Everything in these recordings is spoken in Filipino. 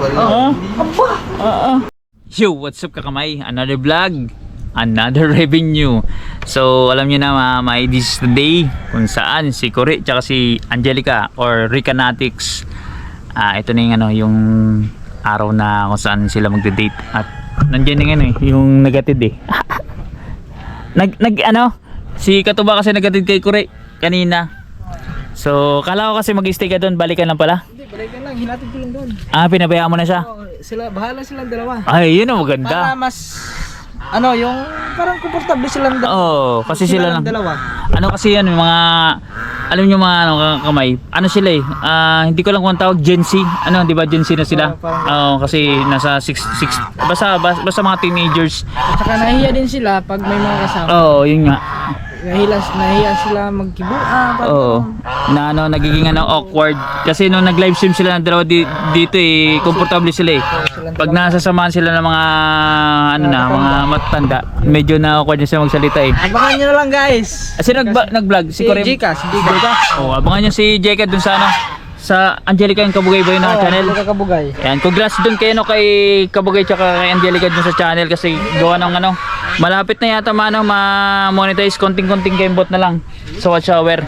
Oo. Oo. Yo, what's up kakamay? Another vlog, another revenue. So, alam niyo na mga may this is the day kung saan si Cory tsaka si Angelica or Ricanatics. Ah, ito na yung ano, yung araw na kung saan sila magde-date at nandiyan yung ano eh, yung nagatid eh. nag nag ano, si Katuba kasi nagatid kay Cory kanina. So, kala ko kasi mag-stay ka doon, balikan lang pala. Hindi, balikan lang. Hinatid ko lang doon. Ah, pinabayaan mo na siya. Oo, sila, bahala silang dalawa. Ay, yun ang Para maganda. mas, ano, yung parang komportable silang dalawa. Oo, kasi sila, lang. dalawa. Ano kasi yan, yung mga alam niyo mga ano kamay. Ano sila eh? Ah, hindi ko lang kung ang tawag Gen Z. Ano, 'di ba Gen Z na sila? Oo, parang- Oo, kasi nasa 6 6 basta basta, basta mga teenagers. At saka nahiya din sila pag may mga kasama. Oo, yun nga. Nahiya, nahiya sila magkibuan. Oo. Na ano, nagiging ano awkward kasi nung nag-live stream sila ng dalawa di, dito eh, komportable sila eh. Pag nasasamahan sila ng mga ano na, mga matanda, medyo na awkward na sila magsalita eh. Abangan nyo na lang guys. Kasi nag nag-vlog Si si Corim. Jika, si Jika. Oh, abangan niyo si Jeka dun sa ano sa Angelica yung Kabugay Boy na channel. Jika Kabugay. Yan, congrats dun kay ano kay Kabugay tsaka kay Angelica dun sa channel kasi gawa ng ano malapit na yata mano ma-monetize konting-konting gamebot na lang sa watch hour.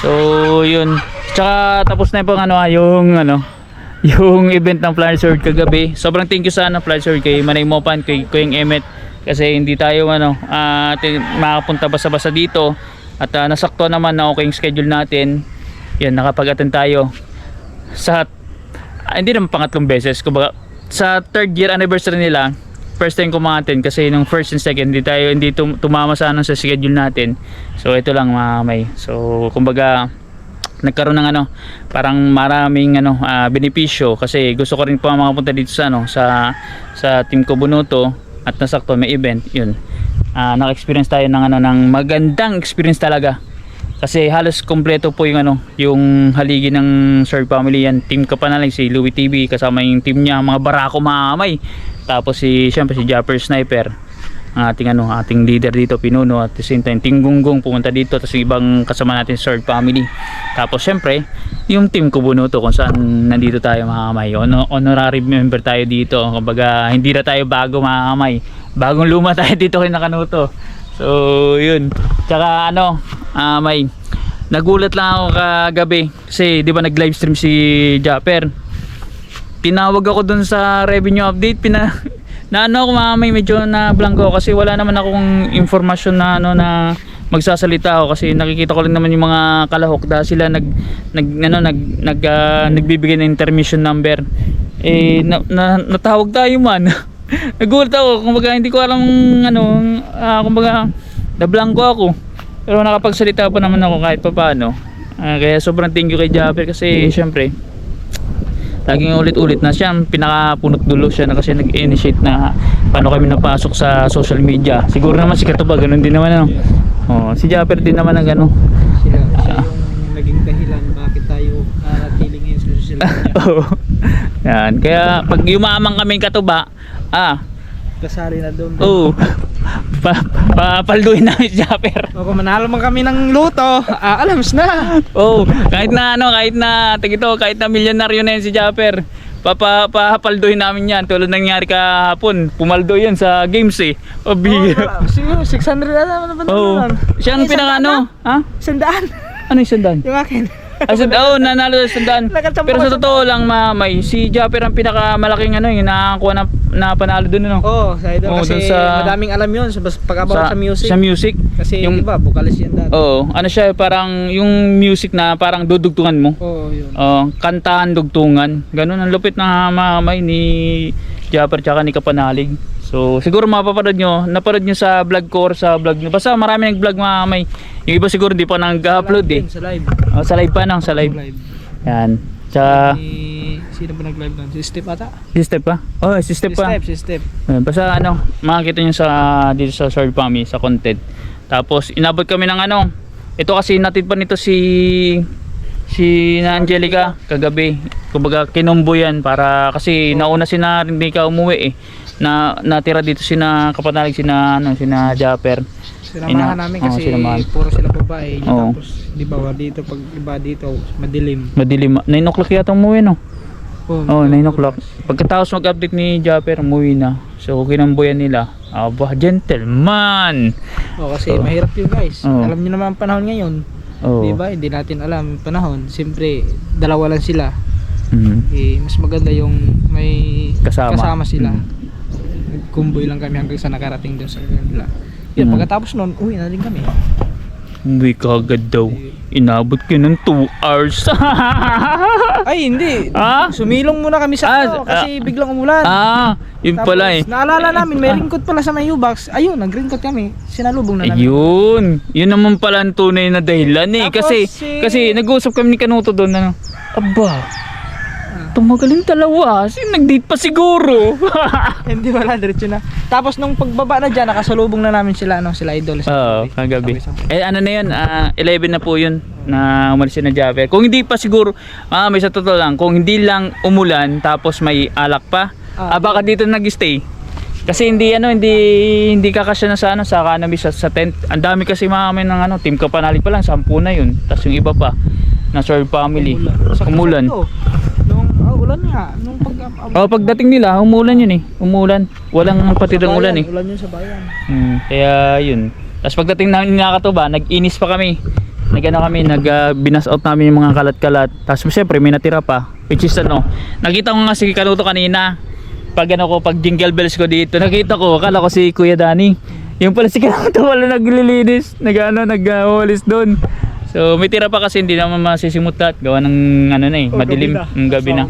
So, yun. Tsaka tapos na yung ano ah, yung ano yung event ng Flyer Sword kagabi. Sobrang thank you sa ano Flyer Sword kay Manay Mopan, kay Kuyang Emet kasi hindi tayo ano tin- makapunta basta-basta dito at ah, nasakto naman na okay yung schedule natin. Yan, nakapag-attend tayo sa ah, hindi naman pangatlong beses kumbaga sa third year anniversary nila first time kumaten kasi nung first and second hindi tayo hindi tum- tumama sa ano sa schedule natin so ito lang mga kamay so kumbaga nagkaroon ng ano parang maraming ano ah, benepisyo kasi gusto ko rin pa makapunta dito sa ano sa sa team ko Bunuto at nasakto may event yun Ah, naka-experience tayo ng ano ng magandang experience talaga kasi halos kompleto po yung ano, yung haligi ng Sir Family yan. Team ka pa na lang si Louie TV kasama yung team niya, mga barako maamay. Tapos si syempre si Japper Sniper. Ang ating ano, ating leader dito Pinuno at the same time Ting Gunggong pumunta dito tapos ibang kasama natin Sir Family. Tapos syempre yung team Kubunuto kung saan nandito tayo mga kamay. Ono, honorary member tayo dito. Kumbaga hindi na tayo bago mga kamay. Bagong luma tayo dito kay Nakanuto. So, yun. Tsaka ano, ah, may nagulat lang ako kagabi kasi 'di ba nag-live stream si Japper. Tinawag ako dun sa revenue update, pina na ano ako may medyo na blanco kasi wala naman akong informasyon na ano na magsasalita ako kasi nakikita ko lang naman yung mga kalahok dahil sila nag nag ano nag nag ah, nagbibigay ng intermission number. Eh na, na, natawag tayo man. Nagulat ako. Kumbaga hindi ko alam ano ah, kumbaga na blanco ako. Pero nakapagsalita pa naman ako kahit pa paano Ah, kaya sobrang thank you kay Japper kasi syempre laging ulit-ulit na siya pinakapunot dulo siya na kasi nag-initiate na paano kami napasok sa social media. Siguro naman si Katuba ganun din naman ano oh, si Japper din naman ang ano Sila, siya yung naging dahilan bakit tayo nanatili ngayon sa social media. Oo. yan. Kaya pag yumamang kami Katuba ah Kasali na doon. oh pa, papalduin namin si Japper O kung manalo man kami ng luto, ah, alams na. Oh, kahit na ano, kahit na tigito, kahit na milyonaryo na yun si Japper. Papa namin yan tulad ng nangyari kahapon. Pumaldo yan sa games eh. O bihira. Oh, Siguro 600 na naman naman. Oh, siya ang pinaka ano, ha? Sandaan. Ano yung sandan? Yung akin. Ay, sand- oh, nanalo sa sandan. Nakatsampo Pero sa sa- totoo lang, mamay, si Japper ang pinakamalaking ano, yung nakakuha na, na panalo dun, ano? Oo, oh, sa idol. Oo, kasi dun sa- madaming alam yun sa, pag-about sa, music. Sa music. kasi yung, yung, iba, vocalist yan dati. oh, ano siya, parang yung music na parang dudugtungan mo. Oo, yun. Oh, kantahan, dugtungan. Ganun ang lupit na mamay ni Japper tsaka ni Kapanalig. So, siguro mapapanood nyo. Napanood nyo sa vlog ko or sa vlog nyo. Basta marami nag-vlog mamay. Yung iba siguro hindi pa nag-upload eh. Sa live. Oh, sa live pa nang, sa live. Live. Yan. Tsaka, Ni, sino ba nag-live doon? Si Step ata? si Step pa? Oh, si Step Si pa. Step, si Step. Basta ano, makikita nyo sa dito sa Short Pami sa content. Tapos inabot kami ng ano. Ito kasi natid pa nito si si na Angelica kagabi. Kumbaga kinumbo yan para kasi nauna si na hindi ka umuwi eh. Na natira dito si na kapanalig si na ano si na Japper. Sinamahan Ina- namin kasi sinamahan. puro sila babae. Oo. Tapos, di ba, dito, pag iba dito, madilim. Madilim. 9 o'clock yata umuwi no. Oh, 9 o'clock. Pagkatapos mag-update ni Japper, umuwi na. So, kinamboyan nila. Aba, gentleman! Oh, kasi Oo. mahirap yun guys. Oo. Alam niyo naman ang panahon ngayon. Oh. Di ba? Hindi natin alam panahon. Siyempre, dalawa lang sila. Mm. Eh, mas maganda yung may Kasama. sila. Mm. Nagkumboy lang kami hanggang sa nakarating doon sa kanila. Yan, Mm. pagkatapos noon, uwi na rin kami. Umuwi ka agad daw. Inabot ko ng 2 hours. Ay, hindi. ah? Sumilong muna kami sa Ah, ano, kasi biglang umulan. ah, yun Tapos, pala eh. Naalala namin, may ringkot pala sa may U-Box. Ayun, nag-ringkot kami. Sinalubong na namin. Ayun. Yun naman pala ang tunay na dahilan eh. Tapos kasi, si- kasi nag-uusap kami ni Kanuto doon na, aba, tumagaling dalawa. Kasi nag-date pa siguro. Hindi wala, diretso na. Tapos nung pagbaba na dyan, nakasalubong na namin sila, ano, sila idol. Oo, kagabi. Sabay-sabay. Eh ano na yun, ah, 11 na po yun na umalis na Javer. Kung hindi pa siguro, ah, may sa totoo lang, kung hindi lang umulan tapos may alak pa, Ah. ah, baka dito nag-stay. Kasi hindi ano, hindi hindi kakasya na sa ano sa cannabis sa, sa tent. Ang dami kasi mga ng ano, team Kapanali pa lang, 10 na yun. Tapos yung iba pa na serve family. Sa Umulan. Ito, Nung, ah, ulan nga. Nung pag... Oh, pagdating nila, umulan yun eh. Umulan. Walang patidang ulan eh. Ulan yun sa bayan. Hmm, kaya yun. Tapos pagdating namin ni Nakatuba, nag-inis pa kami. Nag-ano kami, nag uh, binas out namin yung mga kalat-kalat. Tapos syempre may natira pa. Which is ano, nakita ko nga si Kanuto kanina. Pag ano ko, pag jingle bells ko dito, nakita ko, akala ko si Kuya Dani. Yung pala si Kanuto wala naglilinis. Nag ano, nag-walis doon. So may tira pa kasi hindi naman masisimot lahat. Gawa ng ano na eh, Oh, madilim. gabi na. Ang gabi na.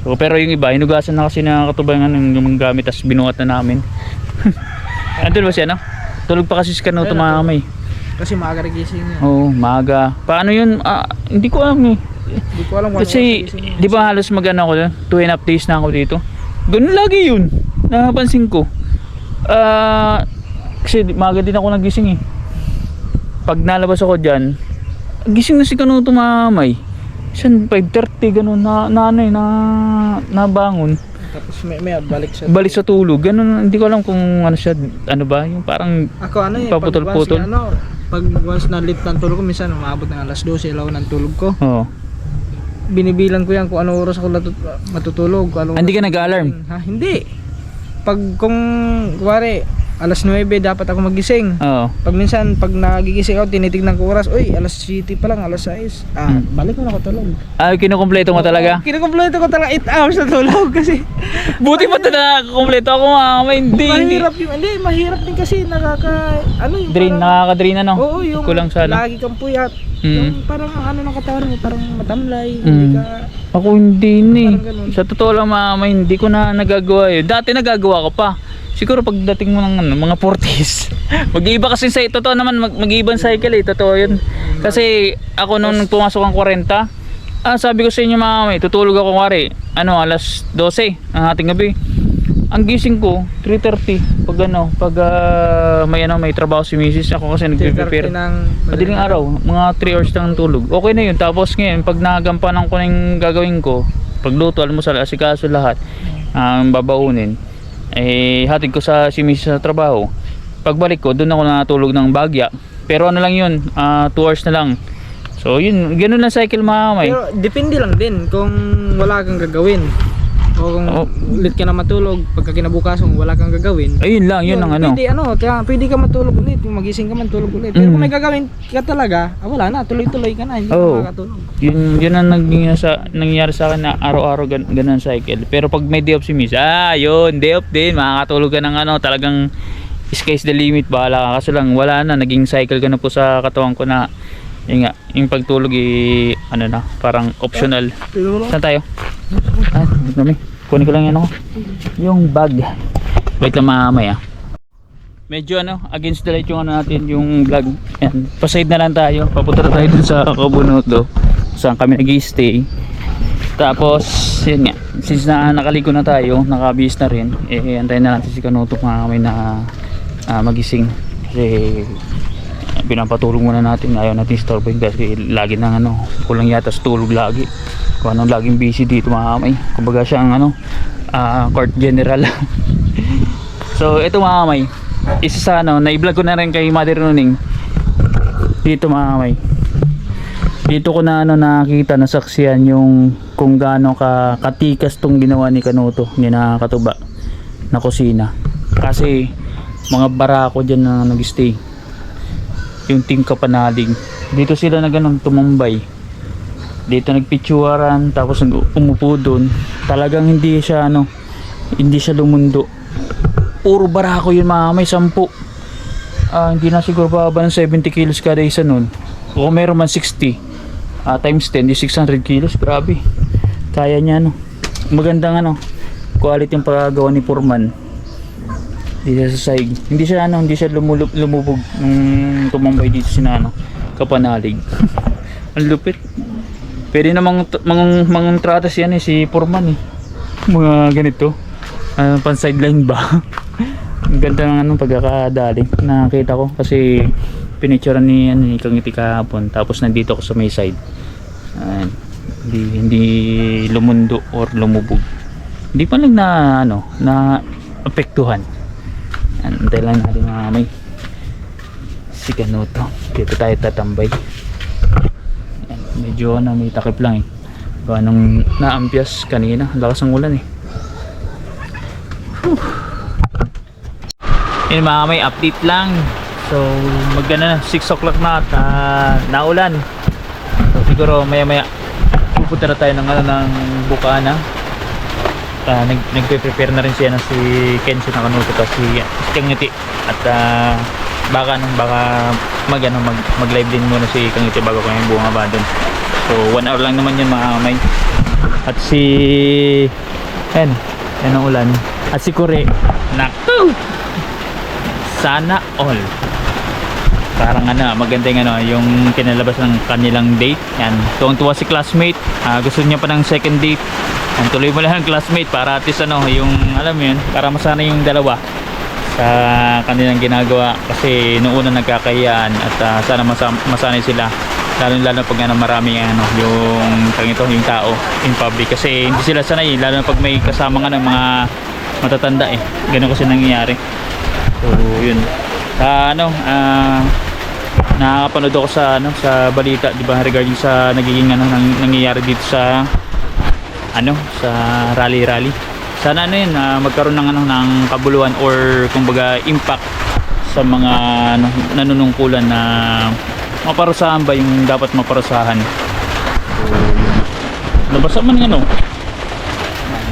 So, pero yung iba, hinugasan na kasi na katubayan ng yung mga gamit tapos binuhat na namin. Andun ba siya no? Tulog pa kasi si Kanuto mga kamay. Kasi maaga nagising niya. Oo, maaga. Paano yun? Ah, hindi ko alam eh. Hindi ko alam Kasi, ano di ba halos magano ako doon? Two and a half days na ako dito. Ganun lagi yun. Napansin ko. Ah, kasi di- maaga din ako nagising eh. Pag nalabas ako dyan, gising na si Kanuto mamay. Siyan, 5.30, ganun, na, na ano eh, na, nabangon. Tapos may, may balik siya. Balik sa tulog, ganun, hindi ko alam kung ano siya, ano ba, yung parang, Ako ano eh, Paputol-putol. pag ano, pag once na late ng tulog ko, minsan umabot ng alas 12, ilaw ng tulog ko. oh, Binibilang ko yan kung anong oras ako matutulog. Anong Ah, hindi ka nag-alarm? Ha? Hindi. Pag kung, kuwari, alas 9 dapat ako magising. oo. Pag minsan, pag nagigising ako, tinitignan ko oras, uy, alas 7 pa lang, alas 6. Ah, Hmm. balik na ako tulog. Ah, kinukumpleto mo talaga? Kinukumpleto ko talaga 8 hours na tulog kasi Buti pa ito nakakumpleto ako mama, hindi. mahirap yung, hindi, mahirap din kasi nakaka, ano yung Drain, parang- nakaka-drain ano? Oo, yung Kulang sa ano. lagi kang puyat. Mm. Yung parang ang ano ng katawan mo, parang matamlay. Mm. Hindi ka, Ako hindi ni. Parang ganun. Sa totoo lang mama, hindi ko na nagagawa yun. Dati nagagawa ko pa. Siguro pagdating mo ng ano, mga 40s. Mag-iiba kasi sa totoo naman mag- mag-iibang cycle eh, totoo yun. Kasi ako nung pumasok ang 40, ah sabi ko sa inyo mga may, tutulog ako kuwari, ano, alas 12 ng ating gabi. Ang gising ko 3:30 pag ano, pag ah, may ano, may trabaho si Mrs. Ako kasi nagpe-prepare. ng Madaling araw, mga 3 hours lang ang tulog. Okay na yun. Tapos ngayon, pag nagampanan ko na yung gagawin ko, pagluto, almusal, asikaso lahat, ang babaunin, eh, hatid ko sa si Mrs. sa trabaho. Pagbalik ko, doon ako natulog ng bagya. Pero ano lang yun, 2 hours na lang. So yun, ganun lang cycle mga. Pero depende lang din kung wala kang gagawin. O kung Oo. ulit ka na matulog, pagka kinabukasan kung wala kang gagawin. Ayun lang, yun ang ano. Pwede ano, kaya pwede ka matulog ulit, magising ka man tulog ulit. Pero Mm. kung may gagawin ka talaga, ah, wala na, tuloy-tuloy ka na, hindi Oo. ka makakatulog. Yun, yun ang naging sa, nangyari sa akin na araw-araw gan, ganun cycle. Pero pag may day off si Miss, ah, yun, day off din. Makakatulog ka ng ano, talagang sky's the limit. Bahala ka. Kaso lang, wala na. Naging cycle ka na po sa katawan ko na, yun nga, yung pagtulog, eh, ano na, parang optional. Saan tayo? Ah, dito kami. Kunin ko lang yan ako. Yung bag. Wait lang mamaya. Medyo ano, against the light yung ano natin, yung vlog. Yan. Paside na lang tayo. Papunta na tayo dun sa Kabunoto. Saan kami nag stay Tapos, yun nga. Since na nakaligo na tayo, nakabihis na rin, eh, antayin na natin si Kanuto mga kami na ah, magising. Kasi, pinapatulog muna natin. Ayaw natin istorbohin kasi lagi nang ano, kulang yata sa tulog lagi. Kung anong laging busy dito mga kamay. Kumbaga siya ang ano, ah, court general. so, ito mga kamay. Isa sa ano, na-vlog ko na rin kay Mother Nuning. Dito mga kamay. Dito ko na ano nakita nasaksiyan yung kung gaano ka katikas tong ginawa ni Kanuto ni na katuba na kusina kasi mga barako dyan na nagstay yung team kapanalig. Dito sila na ganun tumambay dito nagpitsuaran tapos umupo doon talagang hindi siya ano hindi siya lumundo. Puro barako yun mga may sampu. Ah, hindi na siguro bababa ng 70 kilos kada isa nun. O meron man 60 ah, times 10 di 600 kilos. Grabe. Kaya niya no magandang ano quality yung pagkagawa ni Purman siya sa saig hindi siya ano hindi siya lumulub, lumubog nung tumambay dito si ano kapanalig. Ang lupit. Pwede namang mang, mang tratas yan eh si Purman eh. Mga ganito. Uh, pan sideline ba? Ang ganda ng anong pagkakadali. Nakita ko kasi pinicturean ni ano ni Kangiti kahapon. Tapos nandito ako sa may side. Ayan. hindi hindi lumundo or lumubog. Hindi pa lang na ano na apektuhan Antay lang natin mga may si Kanuto dito tayo tatambay. Ayan. medyo ano may takip lang eh. Gawa nung naampias kanina. Lakas ng ulan eh. Yun mga may update lang. So magana na 6 o'clock na at ah, naulan. So siguro maya maya pupunta na tayo ng ano ng Bukana uh, nag, nagpe-prepare na rin siya na si Kenshi na kanuto kasi si Kangiti at ah, baka nung baka mag ano mag, mag live din muna si Kangiti bago kami bumaba dun. So 1 hour lang naman yun mga may at si yan yan ang ulan. At si Kure. Naku! Sana all. Parang ano maganda yung ano yung kinalabas ng kanilang date. Yan tuwang tuwa si classmate. Ah, gusto niya pa ng second date yan, tuloy mo lang ang classmate para at least ano yung alam mo yun para masana yung dalawa sa kanilang ginagawa. Kasi noong una nagkakayaan at ah, sana masam- masanay sila. Lalo lalo pag ano, maraming ano yung ito yung tao in public. Kasi hindi sila sanay lalo na pag may kasama nga ng mga matatanda eh. Ganun kasi nangyayari. So, yun. Sa ano, ah nakakapanood ako sa ano sa balita, 'di ba, regarding sa nagiging ano nang, nangyayari dito sa ano, sa rally-rally. Sana ano yun, ah, magkaroon ng ano ng kabuluhan or kumbaga impact sa mga ano, nanunungkulan na maparusahan ba yung dapat maparusahan. So, yun. Nabasa man ano,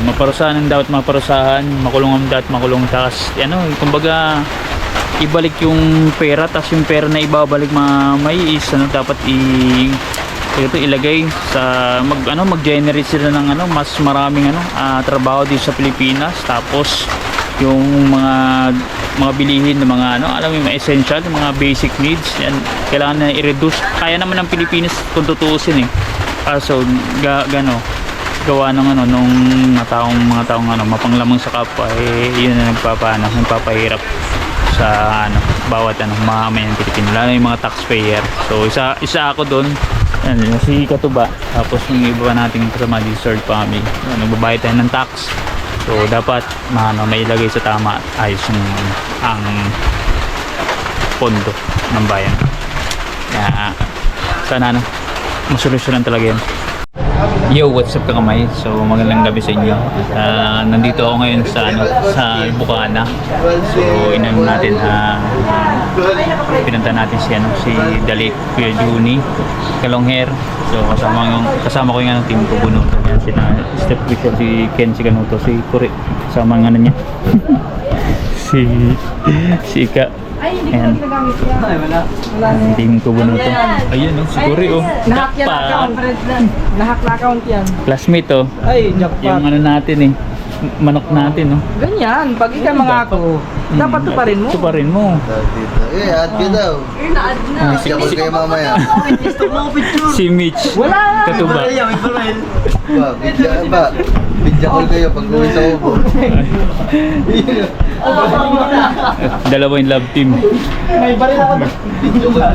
maparusahan ang dapat maparusahan makulong dapat makulong takas ano kumbaga ibalik yung pera tas yung pera na ibabalik ma may is ano dapat i ito ilagay sa mag ano mag-generate sila ng ano mas maraming ano ah, trabaho dito sa Pilipinas. Tapos yung mga mga bilihin ng mga ano alam mo essential mga basic needs yan kailangan na i-reduce. Kaya naman ng Pilipinas kung tutuusin eh. Kaso ga, gano gawa ng ano nung mga taong mga taong ano mapanglamang sa kapwa eh yun na nagpapano nagpapahirap sa ano bawat ano mamamayan Pilipino lalo yung mga taxpayer. So isa isa ako doon yung si Katuba tapos yung iba nating kasama di third family Yan, nagbabayad tayo ng tax so dapat ano, may ilagay sa tama ayos yung ang pondo ng bayan kaya sana ano masolusyonan talaga yan Yo, what's up kakamay? So, magandang gabi sa inyo. At, ah, nandito ako ngayon sa ano, sa Bukana. So, inano natin ha pinunta natin si ano, si Dalik Kuya Juni, Kalongher. So, kasama yung kasama ko yung ano, team ko Bunuto. Yan sina Step Fisher, si Ken si Kanuto, si Kuri. Kasama ng ano niya. si si Ika. Ayan. Ang team ko Bunuto. Ayun, oh, si Kuri oh. Nahak yan Jackpot. account, Fred. Nahak na account yan. Classmate oh. Ay, Yung jackpot. ano natin eh. Manok natin oh. Ganyan, pag ikaw mangako, dapat tuparin mo. Tuparin mo. Dito. Eh, add ka daw. Ah, si, Siya kayo mamaya. si Mitch. Wala! Katuba. Ba, bidya ba? Bidya call kayo pag uwi sa ubo. Dalawa yung love team. May baril ako. Bidya call.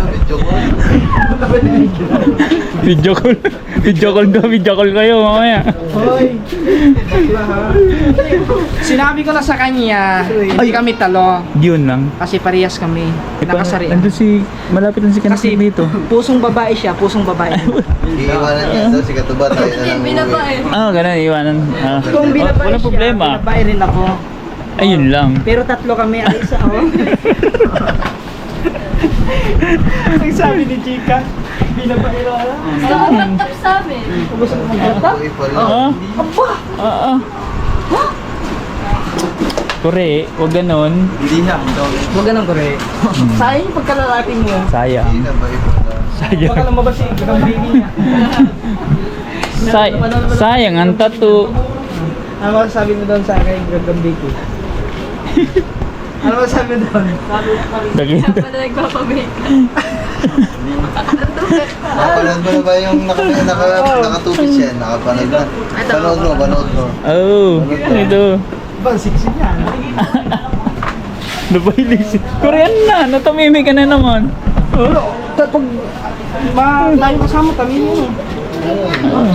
Video call. Video call daw. Video call kayo mamaya. Hoy. si Sinabi ko na sa kanya, hindi kami talo. Yun lang. Kasi parehas kami. Nakasarian. Nandun si, malapit lang si Kasi Kanakit dito. pusong babae siya, pusong babae. Iiwanan niya daw si Katuba tayo na lang uuwi. Ah, ganun, iwanan. Ah. Kung binabae Walang siya, problema. binabae rin ako. Ayun lang. Pero tatlo kami ay isa, oh. Ang sabi ni Chika, binabae rin ako. Nakatap sa amin. Mo? Uwi pa rin. Ah, Aba! ah, ah. Kore, wag ganon. Hindi na. Huwag ganun ko rin. Sayang yung pagkalalaki mo. Sayang. Na? Baka Sayang. lumabas yung ibang baby niya. Say sayang ang tattoo. Ano masasabi mo doon sa akin, gagang baby? Ano masasabi mo doon? Dagi. Kaya pala nagpapabake. Napanood mo na ba yung naka, naka, nakatupis yan? Nakapanood na. Panood mo, panood mo. Oh, ito. Ba, siksi niya. Napailis. Korean na, natamimi ka na naman. Oh. Pag ma tayo kasama, kami yun.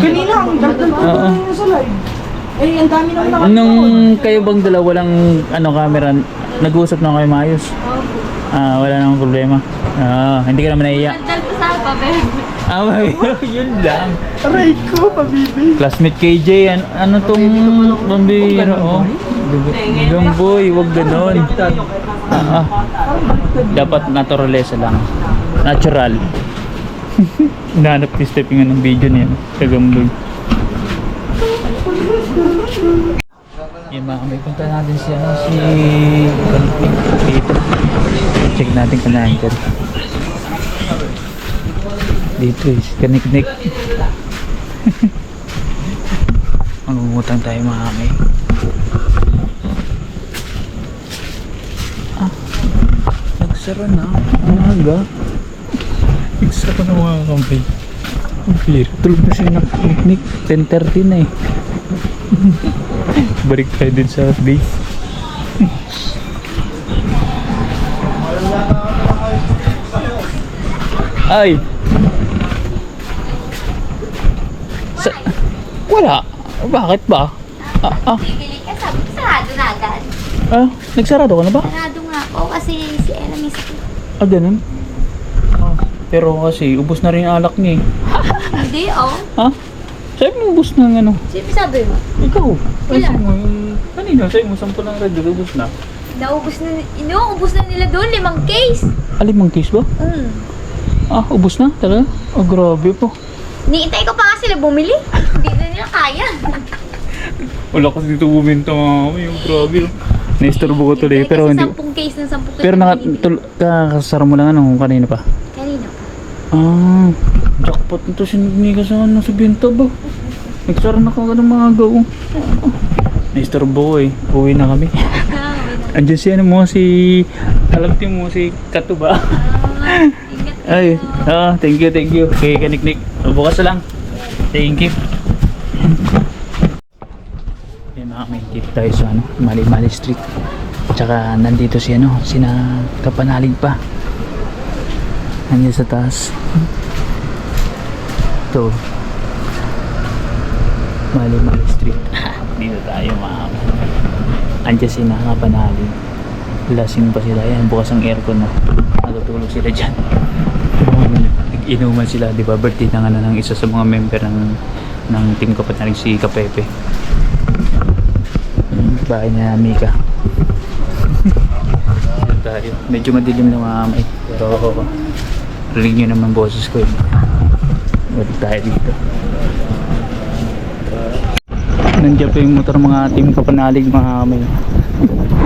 Kanina, ang dagdag ko Oo. uh sa live. Eh, ang dami naman nakakita. Nung kayo bang dalawa walang ano camera, nag-uusap na kayo maayos? Ah, wala namang problema. Ah, hindi ka naman naiiyak. Nandal pa sa pabebe. Ah, may- yun lang. Aray ko, pabibi. Classmate KJ, an ano tong pambira, oh. Gamboy, wag ganon. Ah, ah. Dapat naturalesa lang. Natural. Hinahanap ni Steph yung anong video niya, kagamboy. Yung mga may punta natin si ano, si dito. Check natin kung nandyan. Dito eh, si Kaniknik. Mangungutang tayo mga kamay. Ah, nagsara na. Umaga. Nagsara na mga kamay. Ang. Tulog na siya nakiknik. 10.30 na eh. Balik tayo din sa base. Ay! Sa... Wala. Bakit ba? Ah, ah, ka, sabi ko sarado na agad. ah, nagsarado ka na ba? Sarado nga ako kasi si Ella may sakit. Ah, ganun? Ah, pero kasi, ubos na rin yung alak niya eh. Hindi, oh. Ha? Sabi mo ubos na ng ano? Sino sabi mo? Ikaw. Ay, sabi mo, yung... Kanina, sabi mo, sampu lang red, ubos na. Naubos na, inuubos na nila doon, limang case. Alimang case ba? Mm. Ah, ubos na? Talaga? Oh, grabe po. Niintay ko pa nga sila bumili. Hindi na nila kaya. Wala kasi dito buminta mga yung grabe. Naisturbo ko tuloy, Hintay pero kasi hindi... sampung case ng sampung case. Pero na naka, tul, kakasara mo lang ano kung kanina pa. Kanina pa. Ah, jackpot nito sinig sa ano sa binta ba? Nagsara na ka ng mga gaw. Ko eh. Uwi na kami. Andiyan si ano mo, si... Alam mo si Katuba. Ah. Ay, ah, thank you, thank you. Kay Kaniknik. Bukas na lang. Thank you. Okay, mga dito tayo sa ano, Mali Mali Street. Tsaka nandito si ano, sina Kapanalig pa. Nandiyan sa taas. Ito. Mali Mali Street. dito tayo mga Andiyan si Kapanalig. Lasing pa sila yan. Bukas ang aircon na. Natutulog sila dyan. Nag-inuman sila, di ba? Birthday ng, ano, ng isa sa mga member ng ng team ko pati si Kapepe. Bahay na Mika. Dito tayo. Medyo madilim na mga kamay. Pero rinig nyo naman boses ko yun. Balik tayo dito. Nandiyan pa yung motor mga team kapanalig mga kamay.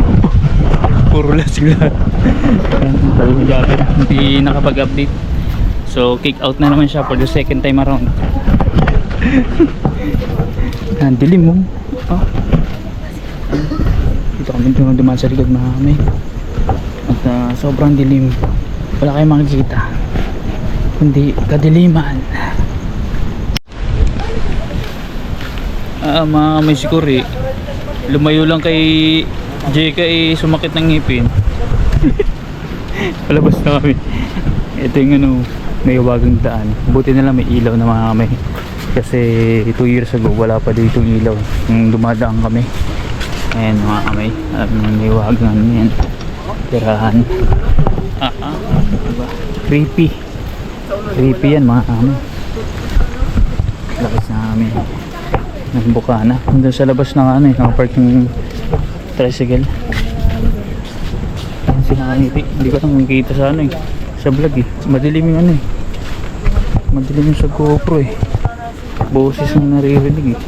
Puro lasing lahat. Hindi nakapag-update. So, kick out na naman siya for the second time around. Ang dilim mo. Ah. Dito kami dumaan sa likod mga kami. At ah, sobrang dilim. Wala kayong makikita. Kundi kadiliman. Ah, mga may siguro eh. Lumayo lang kay JK eh, sumakit ng ngipin. Palabas na kami. Ito yung ano, may wagang daan. Buti na lang may ilaw na mga kami. Kasi 2 years ago wala pa dito yung ilaw. Nung dumadaan kami. Ayan mga. Alam mo yung liwagan yan. Tirahan. Ah, ah. Diba? Creepy. Creepy yan mga kamay. Lakas na kami. Nagbuka na. Doon sa labas na ano eh. Nakapark yung tricycle. Ayan si Nakangiti. Hindi ko lang nakikita sa ano eh. Sa vlog eh. Madilim yung ano eh. Madilim yung sa GoPro eh. Boses ang naririnig eh.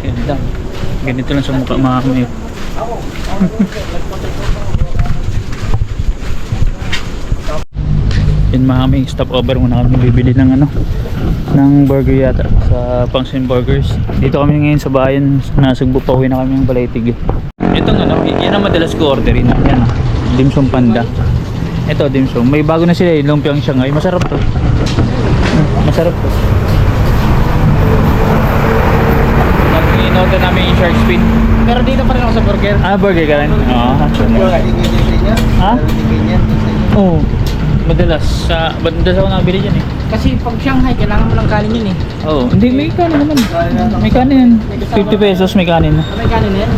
Ganda. Ganito lang sa mukha mga kamay. Yun mga kami, stop over muna kami bibili ng ano ng burger yata sa Pangsin Burgers. Dito kami ngayon sa bayan, nasugbo pa uwi na kami ng Balaytig. Itong ano, yan ang madalas ko orderin. Yan ah, dimsum panda. Ito dimsum, may bago na sila eh, lumpiang Shanghai. Masarap to. Masarap to. Nag-inote namin yung shark fin. Pero dito pa rin ako sa burger. Ah, burger ka rin? Oo. Sa inyo? Ha? Inyo? Oo. Madalas. Sa, madalas ako nabili dyan eh. Kasi pag Shanghai, kailangan mo ng kanin yun eh. Oo. Hindi, may kanin naman. May kanin. 50 pesos may kanin. May kanin yan?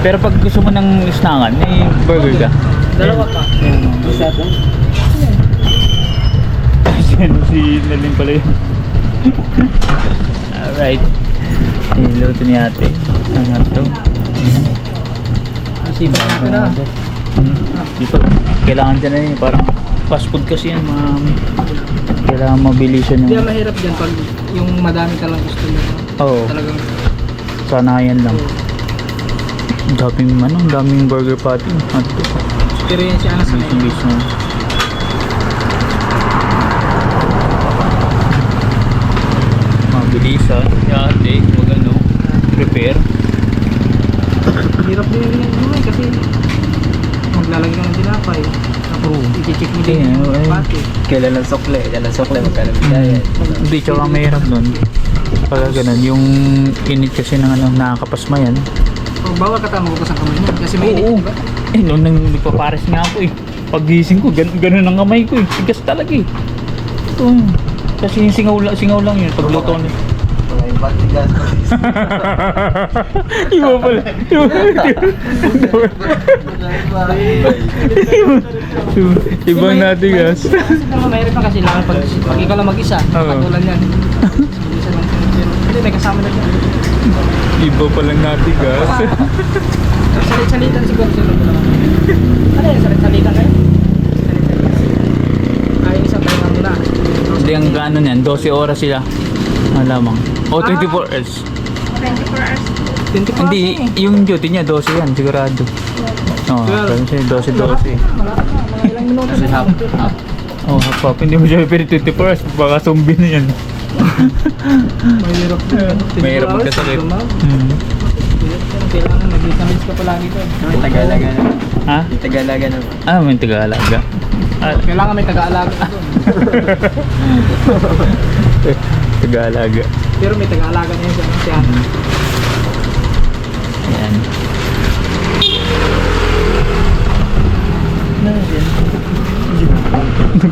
Pero pag gusto mo ng snackan, may burger ka. Dalawa pa. Isa doon. si Naling pala yun. Alright. Niluto ni ate. Ano to? Natin na. Hmm. Dito. Kailangan dyan na yun. Parang fast food kasi yan. Mga, kailangan Hindi ang yung... mahirap dyan pag yung madami ka lang gusto mo. Oo. Talagang Sanayan lang. Ang daming ano, daming burger patty. To? experience yan sa Bising bising. Mabilisan. Yate. Huwag ano. Prepare. Hirap din yung yun kasi maglalagay ka ng tinapay. Tapos i-check mo din Eh, yung eh. pati. Kailan ang sukle? Kailan ang sukle? Magkano bigay? Hindi, tsaka mahirap nun. Pagka ganun, yung init kasi ng ano, nakakapasma yan. Pag bawal ka tama bukas ang kamay niya kasi mainit, Oo. di ba? Eh, noon nang nagpapares nga ako eh. Pagising ko, gan ganun ang kamay ko eh. Tigas talaga eh. Ito. Kasi yung singaw, singaw lang yun, pagluto niya. Mga ibang tigas. Iba pala. Iba Ibang natin gas. Kasi naman mahirap na kasi lang pag, pag ikaw lang mag-isa, Oo. patulan yan. Siya. Hindi, may kasama na dyan. Iba palang natin gas. Salit-salitan siguro sila naman. Ano yan, salit-salitan kayo? Ay, isang tayo na muna. Hindi ang gano niyan, 12 oras sila. Malamang. O 24 hours. 24 hours. 24 Hindi, yung duty niya 12 yan, sigurado. Oo, oh, kasi 12-12. Malapit na, mga ilang minuto Kasi na. half, half. Oh, half up. Hindi mo siya pwede 24 hours. Baka zombie na yan. Mahirap din. Mahirap 24 hours, magkasakit. Hmm. Kailangan mag-vitamins ka palagi doon. May Tagalaga na. Ha? May Tagalaga na. Ah, may taga-alaga. Ah, Kailangan may taga-alaga taga-alaga. Pero may taga-alaga na yun sa siya. Ayan.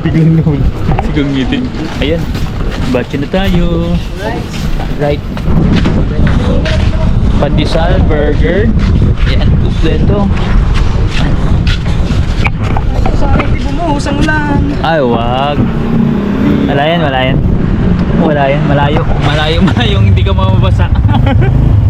Biglang nahuli. Sigang ngiti. Ayan. Batch na tayo. Right. Pandesal burger. Ayan. Kompleto. Sorry, hindi bumuhos ang ulan. Ay, wag. Wala yan, wala yan wala yan malayo. Malayo malayo hindi ka mamabasa